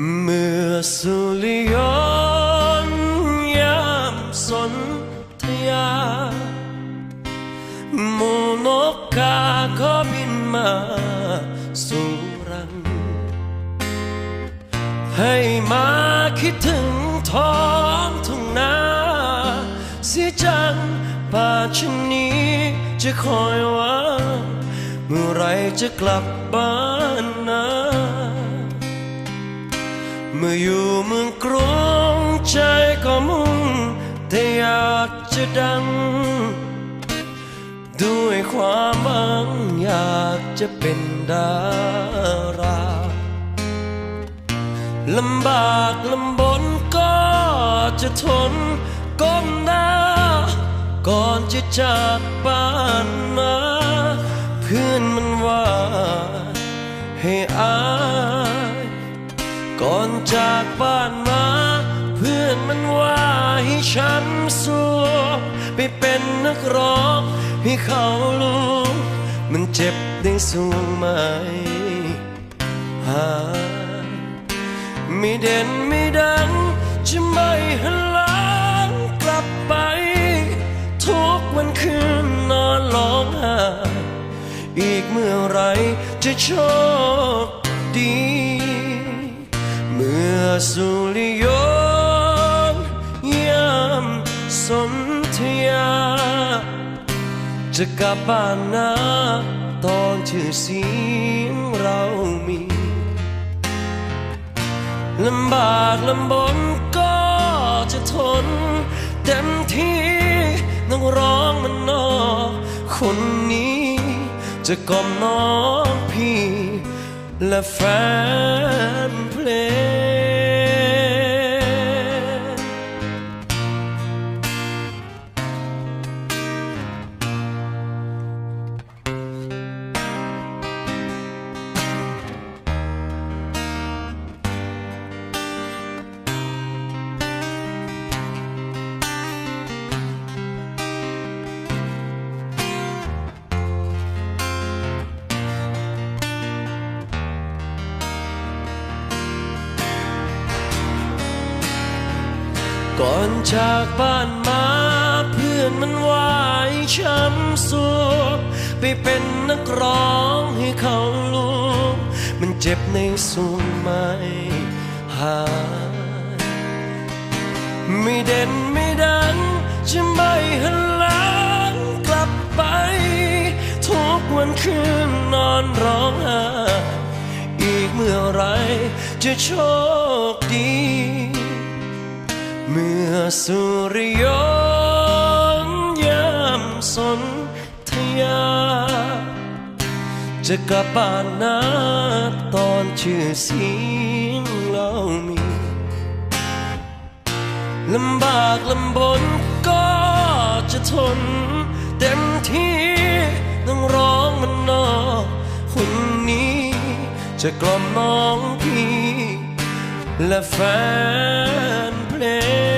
เมื่อสุริยนยามสนธยาหมูนกกาก็บินมาสู่รัง ให้มาคิดถึงท้องทุ่งนาเสียจังป่าชนนี้จะคอยว่าเมื่อไรจะกลับบ้านนะ มื่ออยู่เมืองกรุงใจก็มุ่งแต่อยากจะดัง ด้วยความหวังอยากจะเป็นดาราลำบากลำบนก็จะทนก้มหน้า ก่อนจะจากบ้านมา เพื่อนมันว่าให้อา ก่อนจากบ้านมา เพื่อนมันว่าให้ฉันสู้ไปเป็นนักร้อง ให้เขารู้มันเจ็บได้สูงไหมหาไม่เด่นไม่ดัง จะไม่หันหลังกลับไป ทุกวันคืนนอนร้องไห้อีกเมื่อไรจะโชคดี มื่อสุริยนต์ยามสนธยาจะกลับบ้านนาตอนชื่อเสียงเรามีลำบากลำบนก็จะทน เต็มที่นักร้องมันนอคนนี้ จะกล่อมน้องพี่ และแฟนเพลง ก่อนจากบ้านมาเพื่อนมันวาให้ช้ำสูบไปเป็นนักร้องให้เขารู้มันเจ็บในสูงไม่หายไม่เด่นไม่ดังจะไม่หันหลังกลับไป ทุกวันคืนนอนร้องไห้อีกเมื่อไรจะโชคดี เมื่อสุริยนยามสนธยา จะกลับบ้านนาตอนชื่อเสียงเรามีลำบากลำบนก็จะทน เต็มที่ต้องร้องมันนอกคนนี้จะกล่อมน้องพี่และแฟน เพลง